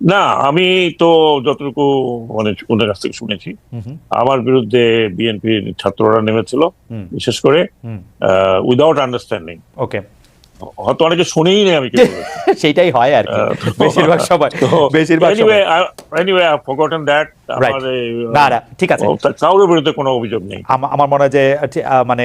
না আমি তো যতটুকু মানে ওদের কাছ থেকে শুনেছি আমার বিরুদ্ধে বিএনপির ছাত্ররা নেমেছিল বিশেষ করে উইদাউট আন্ডারস্ট্যান্ডিং ওকে। হয়তো অনেকে শুনেই নেই আমি সেইটাই হয় আর বেশিরভাগ সময় বেশিরভাগ এনিওয়ে আই ফরগটন দ্যাট. আমার না, ঠিক আছে। ও, কারোর বিরুদ্ধে কোনো অভিযোগ নেই। আমার মনে হয় যে মানে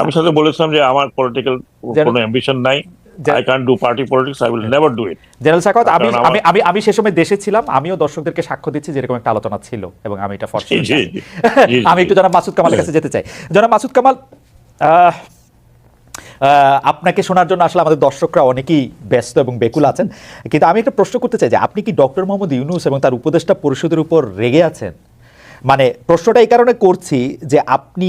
আমি সাথে বলেছিলাম যে আমার পলিটিক্যাল কোনো অ্যাম্বিশন নাই। I can do party politics I will never do it general সাকাত আমি আমি আমি আমি সে সময় দেশে ছিলাম আমিও দর্শকদেরকে সাক্ষ্য দিচ্ছি যেরকম একটা আলোচনা ছিল এবং আমি এটা আমি একটু জনাব মাসুদ কামালের কাছে যেতে চাই। জনাব মাসুদ কামাল আপনাকে শোনার জন্য আসলে আমাদের দর্শকরা অনেকেই ব্যস্ত এবং বেকুল আছেন। কিন্তু আমি একটা প্রশ্ন করতে চাই যে আপনি কি ডক্টর মোহাম্মদ ইউনুস এবং তার উপদেষ্টা পরিষদের উপর রেগে আছেন? মানে প্রশ্নটা এই কারণে করছি যে আপনি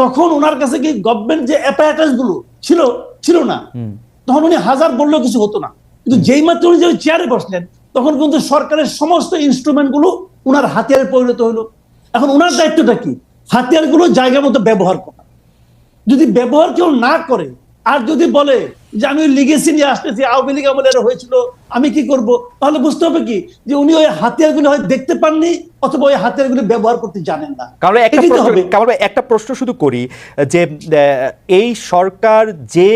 তখন ওনার কাছে কি গভর্নমেন্ট যে অ্যাপারেটাসগুলো ছিল ছিল না তখন উনি হাজার বললেও কিছু হতো না। কিন্তু যেই মাত্র উনি যে চেয়ারে বসলেন তখন কিন্তু সরকারের সমস্ত ইনস্ট্রুমেন্টগুলো ওনার হাতিয়ারে পরিণত হলো। এখন ওনার দায়িত্বটা কি? হাতিয়ারগুলো জায়গা মতো ব্যবহার করা। যদি ব্যবহার কেউ না করে আর যদি বলে যে আমি লিগেসি নিয়ে আসতেছি আওয়ামী লীগ আমলে এটা হয়েছিল আমি কি করব? তাহলে বুঝতে হবে কি? যে উনি ওই হাতিয়ারগুলো হয় দেখতে পাননি অথবা ওই হাতিয়ারগুলো ব্যবহার করতে জানেন না। কারণ একটা একটা প্রশ্ন শুধু করি যে এই সরকার যে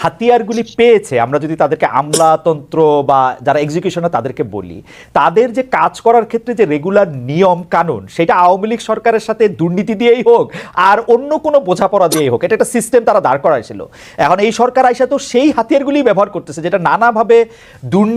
হাতিয়ারগুলি পেয়েছে আমরা যদি তাদেরকে আমলাতন্ত্র বা যারা এক্সিকিউশনার তাদেরকে বলি তাদের যে কাজ করার ক্ষেত্রে যে রেগুলার নিয়ম কানুন সেটা আওয়ামী লীগ সরকারের সাথে দুর্নীতি দিয়েই হোক আর অন্য কোনো বোঝাপড়া দিয়েই হোক এটা একটা সিস্টেম তারা দাঁড় করাইছিল। এখন এই সরকার আইসা তো সেই হাতিয়ারগুলি ব্যবহার করতেছে যেটা নানাভাবে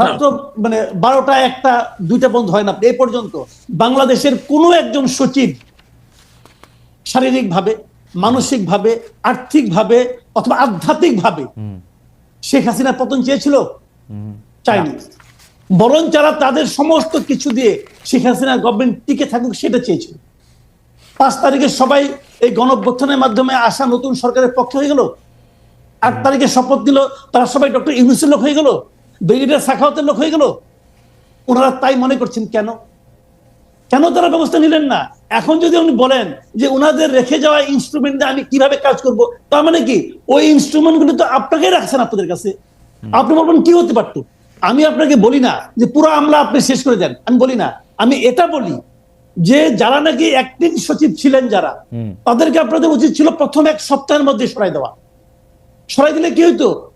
রাত্র মানে বারোটা একটা দুইটা বন্ধ হয় না। এই পর্যন্ত বাংলাদেশের কোনো একজন সচিব শারীরিকভাবে মানসিকভাবে আর্থিকভাবে অথবা আধ্যাত্মিকভাবে শেখ হাসিনার পতন চেয়েছিল? চাইনি বরং যারা তাদের সমস্ত কিছু দিয়ে শেখ হাসিনা গভর্নমেন্ট টিকে থাকুক সেটা চেয়েছিল। পাঁচ তারিখে সবাই এই গণঅভ্যুত্থানের মাধ্যমে আসা নতুন সরকারের পক্ষে হয়ে গেল? আট তারিখে শপথ দিল তারা সবাই ডক্টর ইউনুসের লোক হয়ে গেল? ব্রিগেডিয়ার সাখাওয়াতের লোক হয়ে গেল? ওনারা তাই মনে করছেন কেন? কেন তারা ব্যবস্থা নিলেন না? এখন যদি উনি বলেন যে ওনাদের রেখে যাওয়া ইনস্ট্রুমেন্ট আমি কীভাবে কাজ করব তার মানে কি? ওই ইনস্ট্রুমেন্টগুলো তো আপনাকেই রাখছেন আপনাদের কাছে। আপনি বলবেন কি হতে পারতো? আমি আপনাকে বলি না যে পুরো আমলা আপনি শেষ করে দেন। আমি বলি না। আমি এটা বলি যে যারা নাকি অ্যাক্টিং সচিব ছিলেন যারা তাদেরকে আপনাদের উচিত ছিল প্রথম এক সপ্তাহের মধ্যে সরাই দেওয়া। সরাই দিলে কি হইতো?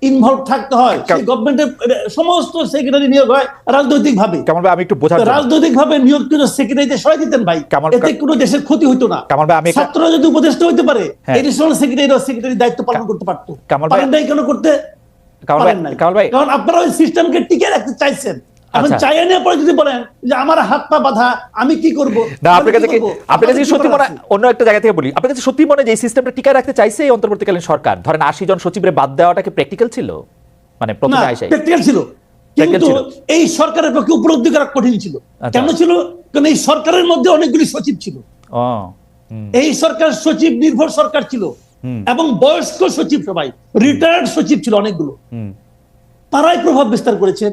ইনভলভ থাকতে হয়। সেই গভর্নমেন্টের সমস্ত সেক্রেটারি নিয়োগ হয় রাজনৈতিক ভাবে কামাল ভাই আমি একটু রাজনৈতিক ভাবে নিয়োগকৃত সেক্রেটারিতে সরাই দিতেন ভাই। এতে কোনো দেশের ক্ষতি হইতো না। কামাল ভাই, আমি ছাত্ররা যদি উপদেষ্টা হইতে পারে। এডিশনাল সেক্রেটারি সেক্রেটারি দায়িত্ব পালন করতে পারতো। কামাল ভাই- কেন করতে? কারণ আপনারা ওই সিস্টেমকে টিকে রাখতে চাইছেন। এখন আচ্ছা। চাইয়া নেওয়ার পরে যদি বলেন যে আমার হাত পা বাঁধা আমি কি করব? না আপনার কাছে আপনার কাছে সত্যি মনে অন্য একটা জায়গা থেকে বলি। আপনার কাছে সত্যি মনে যে এই সিস্টেমটা টিকায় রাখতে চাইছে এই অন্তর্বর্তীকালীন সরকার? ধরেন আশি জন সচিবের বাদ দেওয়াটা কি প্র্যাকটিক্যাল ছিল? মানে প্রথমে আইসাই প্র্যাকটিক্যাল ছিল। কিন্তু এই সরকারের পক্ষে উপলব্ধি করা কঠিন ছিল। আচ্ছা। কেন ছিল? কারণ এই সরকারের মধ্যে অনেকগুলি সচিব ছিল। এই সরকার সচিব নির্ভর সরকার ছিল। এবং বয়স্ক সচিব সবাই রিটায়ার্ড সচিব ছিল অনেকগুলো। তারাই প্রভাব বিস্তার করেছেন।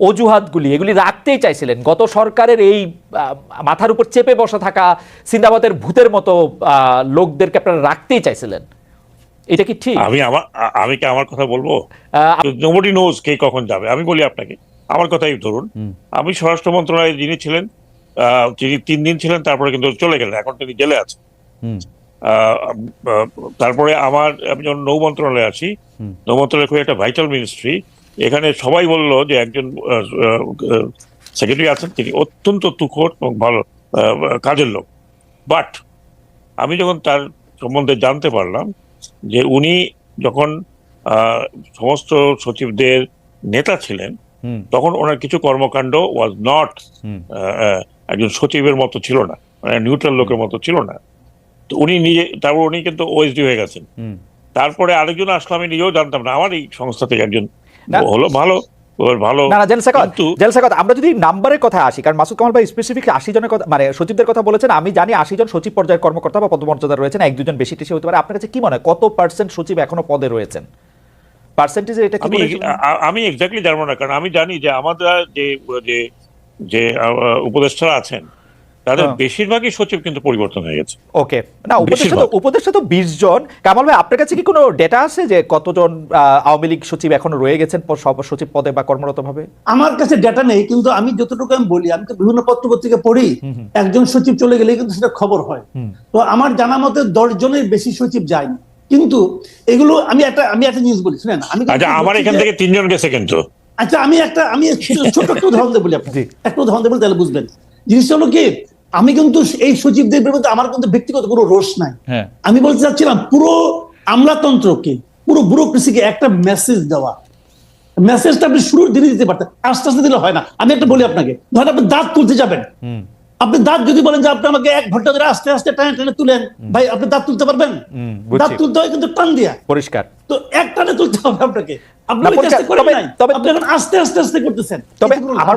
অজুহাতগুলি এগুলি রাখতেই চাইছিলেন। গত সরকারের এই মাথার উপর চেপে বসা থাকা সিন্দাবাদের ভূতের মতো লোকদেরকে আপনারা রাখতেই চাইছিলেন। এটা কি ঠিক? আমি আমার আমি কি আমার কথা বলব? নোবডি নোজ কে কখন যাবে। আমি বলি আপনাকে আমার কথাই ধরুন। আমি স্বরাষ্ট্র মন্ত্রণালয়ে যিনি ছিলেন যিনি তিন দিন ছিলেন তারপরে কিন্তু চলে গেলেন এখন তিনি জেলে আছেন। তারপরে আমার আমি যখন নৌ মন্ত্রণালয়ে আসি নৌ মন্ত্রণালয় খুব একটা ভাইটাল মিনিস্ট্রি এখানে সবাই বলল যে একজন সেক্রেটারি আছেন তিনি অত্যন্ত তুখোর এবং ভালো কাজের লোক। বাট আমি যখন তার সম্বন্ধে জানতে পারলাম যে উনি যখন সমস্ত সচিবদের নেতা ছিলেন তখন ওনার কিছু কর্মকাণ্ড ওয়াজ নট একজন সচিবের মতো ছিল না মানে নিউট্রাল লোকের মতো ছিল না। তো উনি নিজে তারপর উনি কিন্তু ওএসডি হয়ে গেছেন। তারপরে আরেকজন আসলে আমি নিজেও জানতাম না। আমার এই সংস্থা থেকে একজন। হলো ভালো ভালো না না জেলসাকত কিন্তু জেলসাকত আমরা যদি নাম্বারের কথা আসি কারণ মাসুদ কামাল ভাই স্পেসিফিক আশি জনের কথা মানে সচিবদের কথা বলেছেন আমি জানি আশি জন সচিব পর্যায়ের কর্মকর্তা বা পদমর্যাদা রয়েছেন এক দুজন বেশি হতে পারে। আপনার কাছে কি মনে হয় কত পার্সেন্ট সচিব এখনও পদে রয়েছেন? পার্সেন্টেজে এটা কি আমি বলে- আ- এক্স্যাক্টলি জানব না কারণ আমি জানি যে আমাদের যে যে উপদেষ্টারা আছেন তাদের হ্যাঁ। বেশিরভাগই সচিব কিন্তু পরিবর্তন হয়ে গেছে। ওকে। না উপদেষ্টা তো উপদেষ্টা তো বিশ জন। কামাল ভাই আপনার কাছে কি কোনো ডেটা আছে যে কতজন আওয়ামী লীগ সচিব এখনও রয়ে গেছেন সব সচিব পদে বা কর্মরত ভাবে আমার কাছে ডেটা নেই কিন্তু আমি যতটুকু আমি বলি আমি তো বিভিন্ন পত্র পত্রিকা পড়ি একজন সচিব চলে গেলে কিন্তু সেটা খবর হয়। তো আমার জানা মতে দশ জনের বেশি সচিব যায়নি। কিন্তু এগুলো আমি একটা আমি একটা জিনিস বলি শুনেন আমি আচ্ছা আমার এখান থেকে তিনজন গেছে কিন্তু। আচ্ছা আমি একটা আমি ছোট একটা উদাহরণ দেবো বলি আপনাকে। একটা উদাহরণ দেবো তাহলে বুঝবেন। জিনিসটা হলো কি আমি কিন্তু এই সচিবদের বিরুদ্ধে আমার কিন্তু ব্যক্তিগত কোনো রোষ নাই। হ্যাঁ। আমি বলতে চাচ্ছিলাম পুরো আমলাতন্ত্রকে পুরো ব্যুরোক্রেসিকে একটা মেসেজ দেওয়া। মেসেজটা আপনি শুরুর দিনে দিতে পারতেন আস্তে আস্তে দিলে হয় না। আমি একটা বলি আপনাকে ধরেন আপনি দাঁত তুলতে যাবেন। আপনি দাঁত যদি বলেন যে আপনি আমাকে এক ঘণ্টা ধরে আস্তে আস্তে টানে টানে তুলেন ভাই আপনি দাঁত তুলতে পারবেন? দাঁত তুলতে হয় কিন্তু টান দিয়া। পরিষ্কার। তো এক টানে তুলতে হবে আপনাকে। আপনি তবে- আস্তে আস্তে আস্তে করতেছেন। তবে আমার